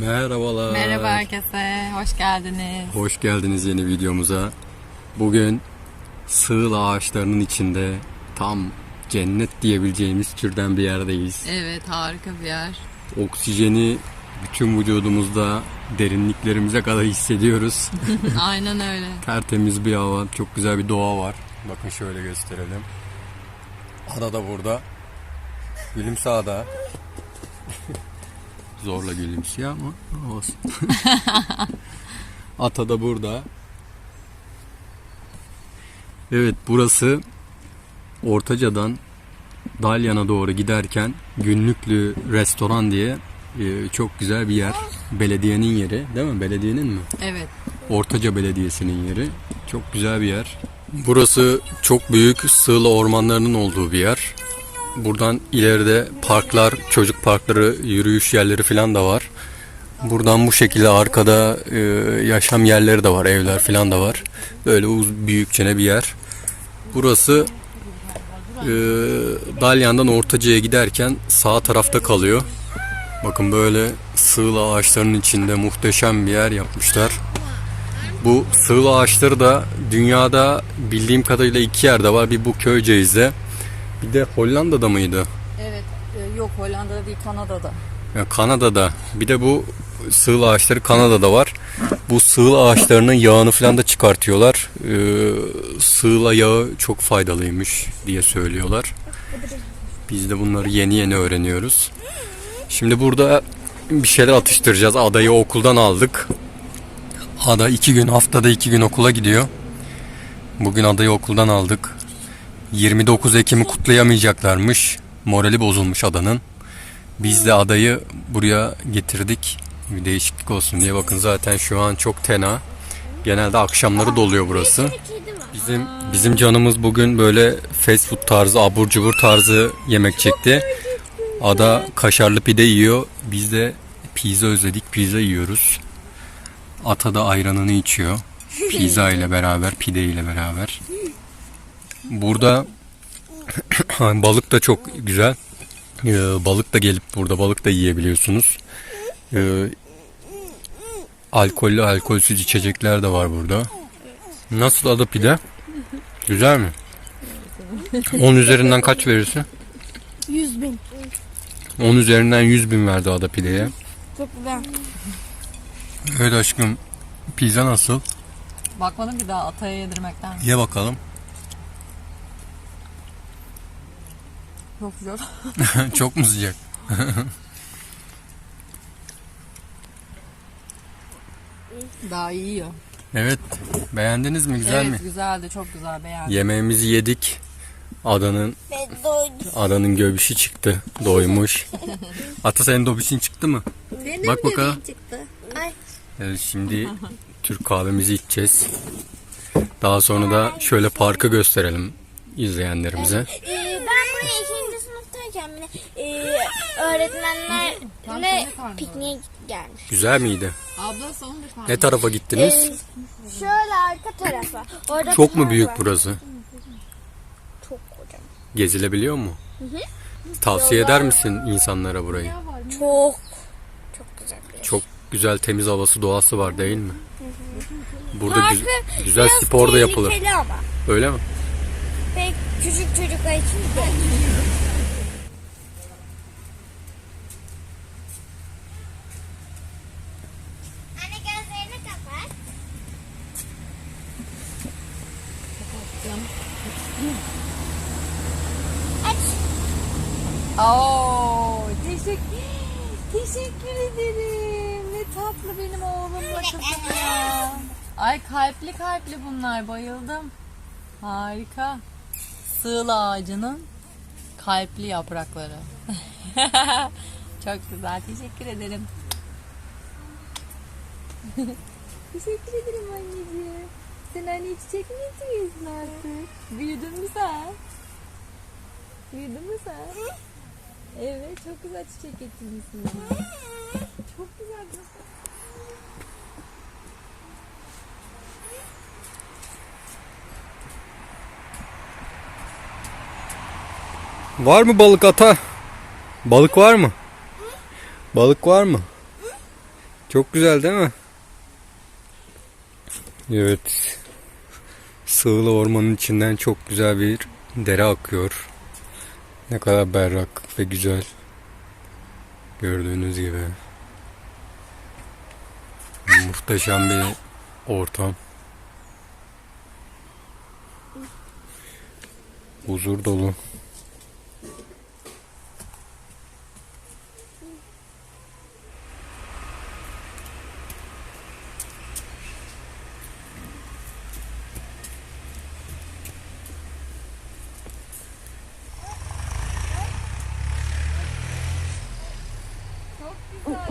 Merhabalar. Merhaba herkese, hoş geldiniz. Hoş geldiniz yeni videomuza. Bugün sığıl ağaçlarının içinde tam cennet diyebileceğimiz türden bir yerdeyiz. Evet, harika bir yer. Oksijeni bütün vücudumuzda derinliklerimize kadar hissediyoruz. Aynen öyle. Tertemiz bir hava, çok güzel bir doğa var. Bakın şöyle gösterelim. Ada da burada. Gülüm sağda. Zorla gülümsüyor ama olsun. Ata da burada. Evet burası Ortaca'dan Dalyan'a doğru giderken Günlüklü Restoran diye e, çok güzel bir yer. Belediyenin yeri değil mi? Belediyenin mi? Evet, Ortaca Belediyesi'nin yeri. Çok güzel bir yer. Burası çok büyük sığla ormanlarının olduğu bir yer. Buradan ileride parklar, çocuk parkları, yürüyüş yerleri falan da var. Buradan bu şekilde arkada e, yaşam yerleri de var, evler falan da var. Böyle uz büyükçene bir yer. Burası e, Dalyan'dan Ortaca'ya giderken sağ tarafta kalıyor. Bakın böyle sığla ağaçlarının içinde muhteşem bir yer yapmışlar. Bu sığla ağaçları da dünyada bildiğim kadarıyla iki yerde var. Bir bu Köyceğiz'de. Bir de Hollanda'da mıydı? evet. e, Yok Hollanda'da değil, Kanada'da. Ya Kanada'da. Bir de bu sığla ağaçları Kanada'da var. Bu sığla ağaçlarının yağını falan da çıkartıyorlar. Ee, sığla yağı çok faydalıymış diye söylüyorlar. Biz de bunları yeni yeni öğreniyoruz. Şimdi burada bir şeyler atıştıracağız. Adayı okuldan aldık. Ada iki gün haftada iki gün okula gidiyor. Bugün adayı okuldan aldık. 29 Ekim'i kutlayamayacaklarmış. Morali bozulmuş adanın. Biz de adayı buraya getirdik. Bir değişiklik olsun diye. Bakın zaten şu an çok tena. Genelde akşamları doluyor burası. Bizim bizim canımız bugün böyle fast food tarzı, abur cubur tarzı yemek çekti. Ada kaşarlı pide yiyor. Biz de pizza özledik. Pizza yiyoruz. Ata da ayranını içiyor. Pizza ile beraber, pide ile beraber. Burada balık da çok güzel. Ee, balık da gelip burada balık da yiyebiliyorsunuz. Ee, alkollü alkolsüz içecekler de var burada. Nasıl adı pide? Güzel mi? 10 üzerinden kaç verirsin? 100 bin. 10 üzerinden 100 bin verdi ada pideye. Çok güzel. Evet aşkım pizza nasıl? Bakmadım bir daha ataya yedirmekten. Ye bakalım. Çok güzel. Çok mu sıcak? Daha iyi yiyor. Evet. Beğendiniz mi? Güzel evet, mi? güzeldi, çok güzel, beğendim. Yemeğimizi yedik. Adanın adanın göbüşü çıktı. Doymuş. Ata senin dobişin çıktı mı? Benim Bak bakalım. çıktı. Ay. Evet, şimdi Türk kahvemizi içeceğiz. Daha sonra da şöyle parkı gösterelim izleyenlerimize. Ee, ben buraya bile e, öğretmenlerle pikniğe gelmiş. Güzel miydi? Abla son bir tane. Ne tarafa gittiniz? Ee, şöyle arka tarafa. Orada Çok mu büyük var. burası? Çok kocaman. Gezilebiliyor mu? Tavsiye eder misin insanlara burayı? Çok. Çok güzel. Çok güzel temiz havası doğası var değil mi? Burada Parkı güz- güzel spor da yapılır. ama. Öyle mi? Pek küçük çocuklar için değil. Oo, teşekkür, teşekkür ederim. Ne tatlı benim oğlumla kızım ya. Ay kalpli kalpli bunlar, bayıldım. Harika. Sığla ağacının kalpli yaprakları. Çok güzel, teşekkür ederim. teşekkür ederim anneciğim. Sen anne çiçek mi yetiriyorsun artık? Büyüdün mü sen? Büyüdün mü sen? Evet çok güzel çiçek getirmişsin bana. Çok güzel. Var mı balık ata? Balık var mı? Balık var mı? Çok güzel değil mi? Evet. Sığlı ormanın içinden çok güzel bir dere akıyor. Ne kadar berrak ve güzel. Gördüğünüz gibi. Muhteşem bir ortam. Huzur dolu. Aa,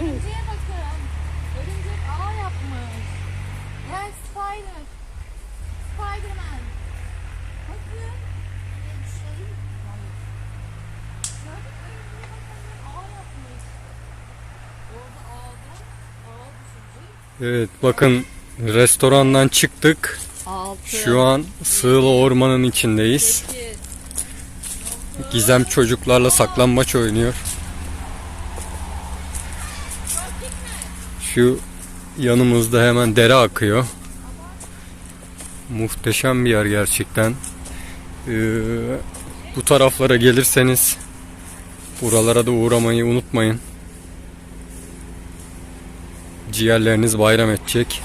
örümceğe bakın. Örümcek ağ yapmış. Gel Spider. Spiderman. Bakın. Ağ düşecek. Evet bakın restorandan çıktık. Altı. Şu an Sığlı Orman'ın içindeyiz. Gizem çocuklarla saklambaç oynuyor. Şu yanımızda hemen dere akıyor. Muhteşem bir yer gerçekten. Ee, bu taraflara gelirseniz buralara da uğramayı unutmayın. Ciğerleriniz bayram edecek.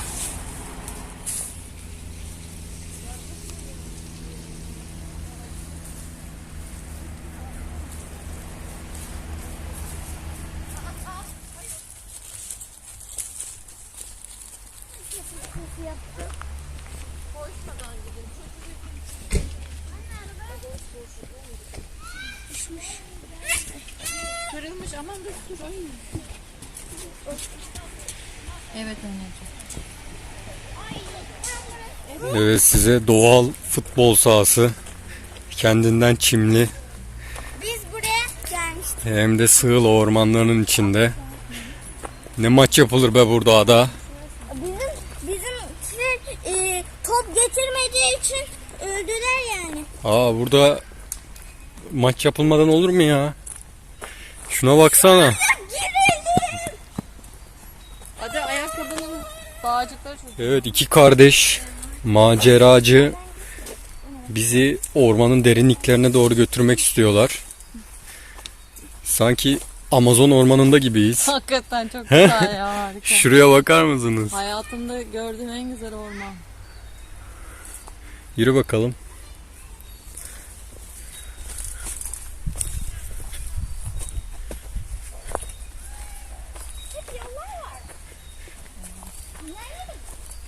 Evet anneciğim. Evet size doğal futbol sahası. Kendinden çimli Biz buraya gelmiştik. hem de sığıl ormanlarının içinde. Ne maç yapılır be burada ada. Bizim bizim şey, e, top getirmediği için öldüler yani. Aa burada maç yapılmadan olur mu ya? Şuna baksana. Hadi ayakkabının bağcıkları çok Evet iki kardeş maceracı bizi ormanın derinliklerine doğru götürmek istiyorlar. Sanki Amazon ormanında gibiyiz. Hakikaten çok güzel ya harika. Şuraya bakar mısınız? Hayatımda gördüğüm en güzel orman. Yürü bakalım.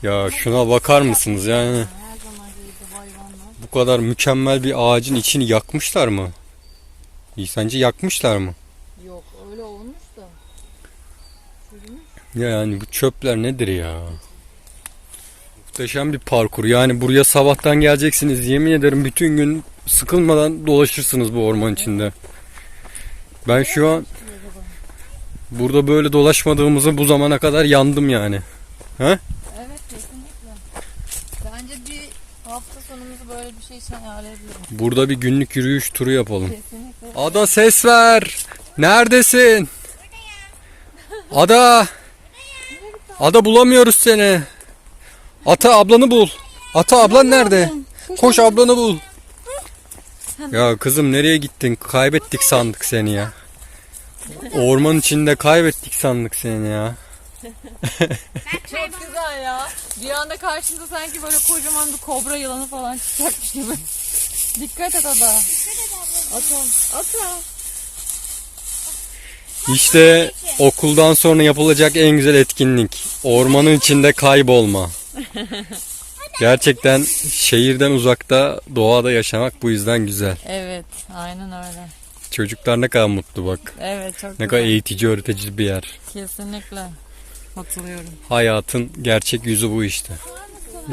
Ya şuna bakar mısınız yani? Her zaman gibi hayvanlar. Bu kadar mükemmel bir ağacın içini yakmışlar mı? Sence yakmışlar mı? Yok öyle olmuş da. Ya yani bu çöpler nedir ya? Muhteşem bir parkur. Yani buraya sabahtan geleceksiniz. Yemin ederim bütün gün sıkılmadan dolaşırsınız bu orman içinde. Ben şu an burada böyle dolaşmadığımızı bu zamana kadar yandım yani. Evet kesinlikle. Bence bir hafta sonumuzu böyle bir şey için ayarlayabilirim. Burada bir günlük yürüyüş turu yapalım. Kesinlikle. Ada ses ver. Neredesin? Ada. Ada bulamıyoruz seni. Ata ablanı bul. Ata ablan nerede? Koş ablanı bul. Ya kızım nereye gittin? Kaybettik sandık seni ya. Orman içinde kaybettik sandık seni ya. Çok güzel ya. Bir anda karşında sanki böyle kocaman bir kobra yılanı falan çıkacakmış gibi. Dikkat et ada. Ata. Ata. İşte okuldan sonra yapılacak en güzel etkinlik. Ormanın içinde kaybolma. Gerçekten şehirden uzakta doğada yaşamak bu yüzden güzel. Evet aynen öyle. Çocuklar ne kadar mutlu bak. Evet çok Ne güzel. kadar eğitici, öğretici bir yer. Kesinlikle. Katılıyorum. Hayatın gerçek yüzü bu işte.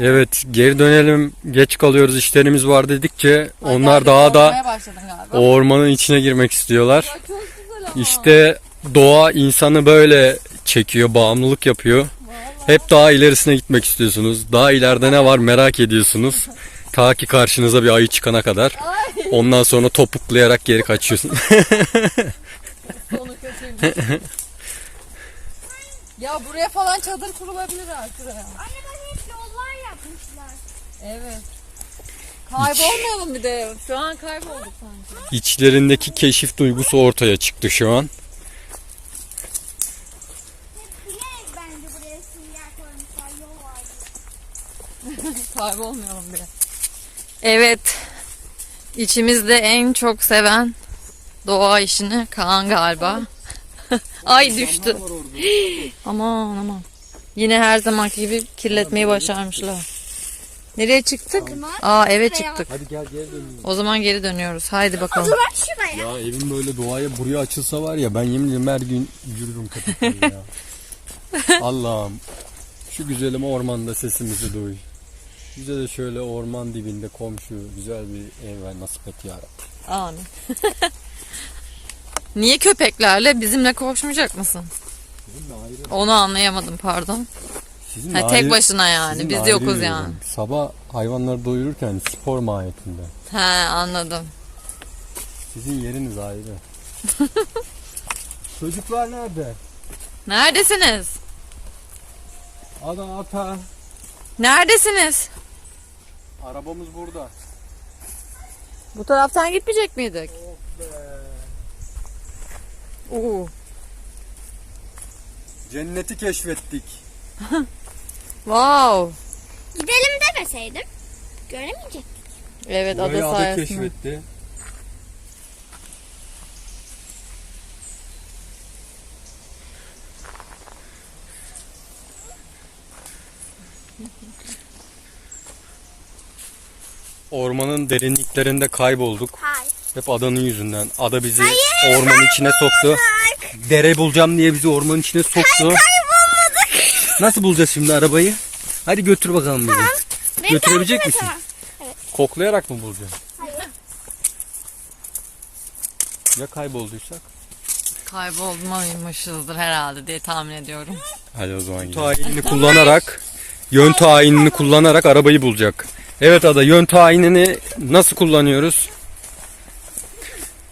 Evet, geri dönelim. Geç kalıyoruz, işlerimiz var dedikçe onlar daha da galiba. ormanın içine girmek istiyorlar. İşte doğa insanı böyle çekiyor, bağımlılık yapıyor. Hep daha ilerisine gitmek istiyorsunuz. Daha ileride ne var merak ediyorsunuz. Ta ki karşınıza bir ayı çıkana kadar. Ondan sonra topuklayarak geri kaçıyorsun. Ya buraya falan çadır kurulabilir artık. Anne bak hep yollar yapmışlar. Evet. Kaybolmayalım bir de. Şu an kaybolduk sanki. İçlerindeki keşif duygusu ortaya çıktı şu an. Bilerek bence buraya sünger koymuşlar yol var. Kaybolmayalım bile. Evet. İçimizde en çok seven doğa işini Kaan galiba. Ay düştü. aman aman. Yine her zamanki gibi kirletmeyi başarmışlar. Nereye çıktık? Aa eve çıktık. Hadi gel gel dönelim. O zaman geri dönüyoruz. Haydi bakalım. Bak şuraya. Ya evim böyle doğaya buraya açılsa var ya ben yemin ederim her gün yürürüm köpekleri ya. Allah'ım şu güzelim ormanda sesimizi duy. Bize de şöyle orman dibinde komşu güzel bir ev ver nasip et ya. Amin. Niye köpeklerle bizimle koşmayacak mısın? Onu anlayamadım pardon. Sizinle Ha, tek ayrı- başına yani. Biz yokuz yani. Sabah hayvanları doyururken spor mahiyetinde. He anladım. Sizin yeriniz ayrı. Çocuklar nerede? Neredesiniz? Ada ata. Neredesiniz? Arabamız burada. Bu taraftan gitmeyecek miydik? Oh be. Oo. Cenneti keşfettik. Wow. Gidelim demeseydim. Göremeyecek. Evet Burayı ada sayesinde. keşfetti. Ormanın derinliklerinde kaybolduk. Hayır. Hep adanın yüzünden. Ada bizi ormanın içine soktu. Dere bulacağım diye bizi ormanın içine soktu. Nasıl bulacağız şimdi arabayı? Hadi götür bakalım bizi. Beni Götürebilecek misin? ama. Koklayarak mı bulacağız? Hayır. Ya kaybolduysak? Kaybolmamışızdır herhalde diye tahmin ediyorum. Hadi o zaman Tayinini kullanarak yön tayinini kullanarak arabayı bulacak. Evet Ada yön tayinini nasıl kullanıyoruz?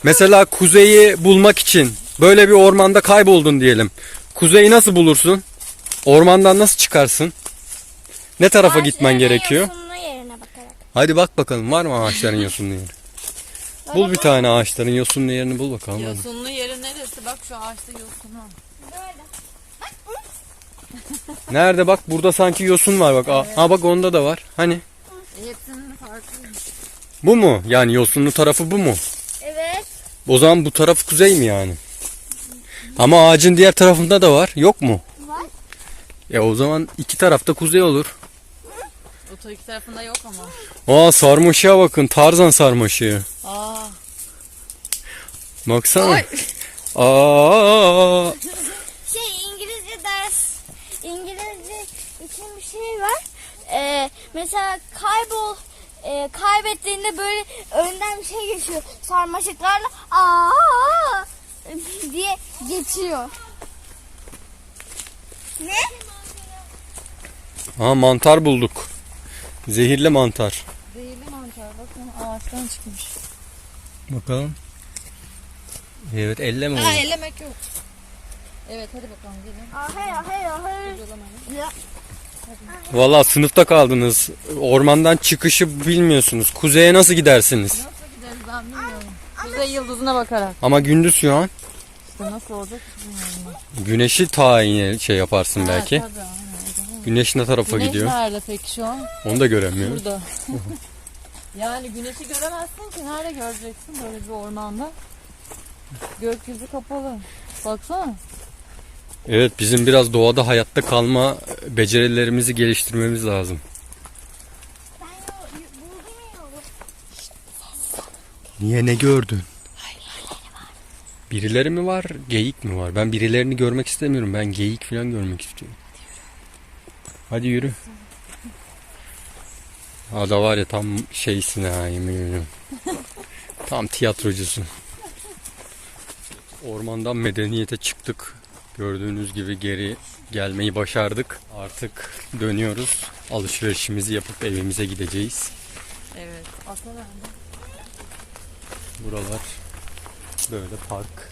Mesela kuzeyi bulmak için böyle bir ormanda kayboldun diyelim. Kuzeyi nasıl bulursun? Ormandan nasıl çıkarsın? Ne tarafa gitmen Ağaçların gerekiyor? yosunlu yerine bakarak. Hadi bak bakalım var mı ağaçların yosunlu yeri? Bul bir tane ağaçların yosunlu yerini bul bakalım. hadi. Yosunlu yeri neresi? Bak şu ağaçta yosunu. Böyle. Nerede bak burada sanki yosun var bak. Aa, ha bak onda da var. Hani Hepsinin farklıymış. bu mu? Yani yosunlu tarafı bu mu? O zaman bu taraf kuzey mi yani? Ama ağacın diğer tarafında da var. Yok mu? Var. E o zaman iki tarafta kuzey olur. Oto iki tarafında yok ama. Aa sarmaşığa bakın. Tarzan sarmaşığı. Aa. Baksana. Ay. Aa. Şey İngilizce ders, İngilizce için bir şey var. Ee, mesela kaybol, e, kaybettiğinde böyle önden bir şey geçiyor. Sarmaşıklarla aa diye geçiyor. Ne? Ha mantar bulduk. Zehirli mantar. Zehirli mantar. Bakın ağaçtan çıkmış. Bakalım. Evet elle mi Ha ellemek yok. Evet hadi bakalım gelin. Ahey ahey ahey. Ya, Valla sınıfta kaldınız. Ormandan çıkışı bilmiyorsunuz. Kuzeye nasıl gidersiniz? Nasıl gideriz ben bilmiyorum. Kuzey yıldızına bakarak. Ama gündüz şu an. İşte nasıl olacak hiç bilmiyorum ben. Güneşi tayin şey yaparsın belki. Ha, tabii, aynen. Güneş ne tarafa Güneş gidiyor? nerede peki şu an? Onu da göremiyoruz. Burada. yani güneşi göremezsin ki. Nerede göreceksin böyle bir ormanda? Gökyüzü kapalı. Baksana. Evet bizim biraz doğada hayatta kalma becerilerimizi geliştirmemiz lazım. Niye ne gördün? Birileri mi var, geyik mi var? Ben birilerini görmek istemiyorum. Ben geyik falan görmek istiyorum. Hadi yürü. Ada var ya tam şeysin ha yemin ediyorum. Tam tiyatrocusun. Ormandan medeniyete çıktık. Gördüğünüz gibi geri gelmeyi başardık. Artık dönüyoruz. Alışverişimizi yapıp evimize gideceğiz. Evet. Ata nerede? Buralar böyle park.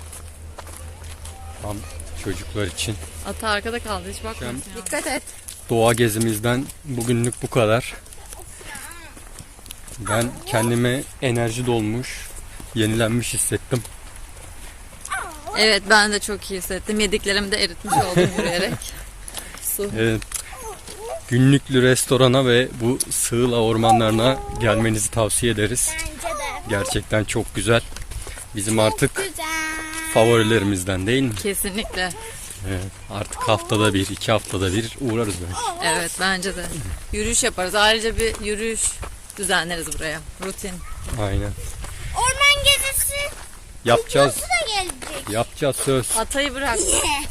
Tam çocuklar için. Ata arkada kaldı hiç ya. Dikkat et. Doğa gezimizden bugünlük bu kadar. Ben kendime enerji dolmuş, yenilenmiş hissettim. Evet ben de çok iyi hissettim. Yediklerimi de eritmiş oldum yürüyerek. Su. Evet. Günlüklü restorana ve bu sığla ormanlarına gelmenizi tavsiye ederiz. Bence de. Gerçekten çok güzel. Bizim artık favorilerimizden değil mi? Kesinlikle. Evet. Artık haftada bir, iki haftada bir uğrarız belki. Evet bence de. Yürüyüş yaparız. Ayrıca bir yürüyüş düzenleriz buraya. Rutin. Aynen. Orman gezisi Yapacağız. Yapacağız söz. Atayı bırak.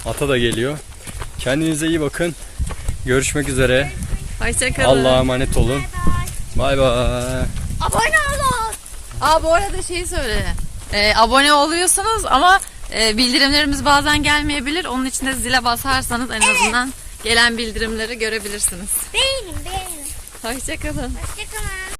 Ata da geliyor. Kendinize iyi bakın. Görüşmek üzere. Hoşçakalın. Allah'a emanet olun. Bay bay. Abone olun. Aa bu arada şeyi söyle. Ee, abone oluyorsunuz ama e, bildirimlerimiz bazen gelmeyebilir. Onun için de zile basarsanız en azından gelen bildirimleri görebilirsiniz. Beğenin beğenin. Hoşçakalın. Hoşçakalın.